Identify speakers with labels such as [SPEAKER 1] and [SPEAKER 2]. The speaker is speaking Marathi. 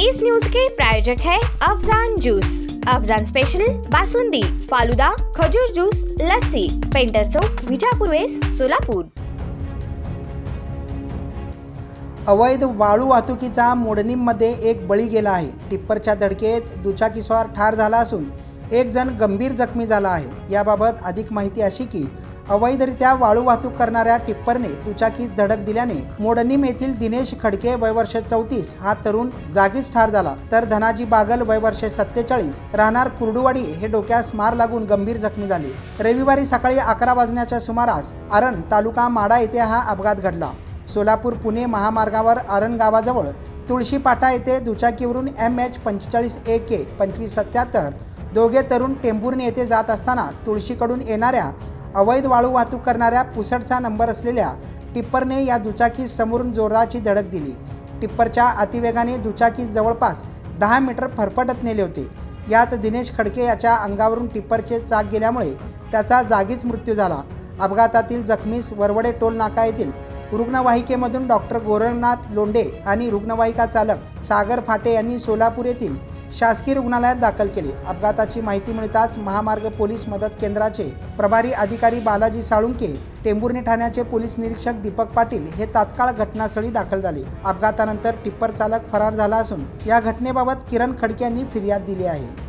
[SPEAKER 1] इस न्यूज के प्रायोजक है अफजान जूस। अफजान स्पेशल बासुंदी फालुदा खजूर जूस लस्सी पेंटर चौक विजापूर वेस सोलापूर।
[SPEAKER 2] अवैध वाळू वाहतुकीचा मोडणीमध्ये एक बळी गेला आहे. टिप्परच्या धडकेत दुचाकीस्वार ठार झाला असून एक जण गंभीर जखमी झाला आहे. याबाबत अधिक माहिती अशी की अवैधरित्या वाळू वाहतूक करणाऱ्या टिप्परने दुचाकीस धडक दिल्याने मोडनीम येथील दिनेश खडके वयवर्ष चौतीस हा तरुण जागीच ठार झाला. तर धनाजी बागल वयवर्ष सत्तेचाळीस राहणार कुर्डुवाडी हे डोक्यास मार लागून गंभीर जखमी झाले. रविवारी सकाळी अकरा वाजण्याच्या सुमारास आरण तालुका माडा येथे हा अपघात घडला. सोलापूर पुणे महामार्गावर आरण गावाजवळ तुळशीपाटा येथे दुचाकीवरून एम एच पंचेचाळीस ए के पंचवीस सत्याहत्तर दोघे तरुण टेंभुर्णी येथे जात असताना तुळशीकडून येणाऱ्या अवैध वाळू वाहतूक करणाऱ्या पुसटचा नंबर असलेल्या टिप्परने या दुचाकीस समोरून जोराची धडक दिली. टिप्परच्या अतिवेगाने दुचाकीस जवळपास दहा मीटर फरफटत नेले होते. यात दिनेश खडके याच्या अंगावरून टिप्परचे चाक गेल्यामुळे त्याचा जागीच मृत्यू झाला. अपघातातील जखमीस वरवडे टोल नाका येथील रुग्णवाहिकेमधून डॉक्टर गोरखनाथ लोंडे आणि रुग्णवाहिका चालक सागर फाटे यांनी सोलापूर येथील शासकीय रुग्णालयात दाखल केले. अपघाताची माहिती मिळताच महामार्ग पोलीस मदत केंद्राचे प्रभारी अधिकारी बालाजी साळुंके टेंभुर्णी ठाण्याचे पोलीस निरीक्षक दीपक पाटील हे तात्काळ घटनास्थळी दाखल झाले. अपघातानंतर टिप्पर चालक फरार झाला असून या घटनेबाबत किरण खडके यांनी फिर्याद दिली आहे.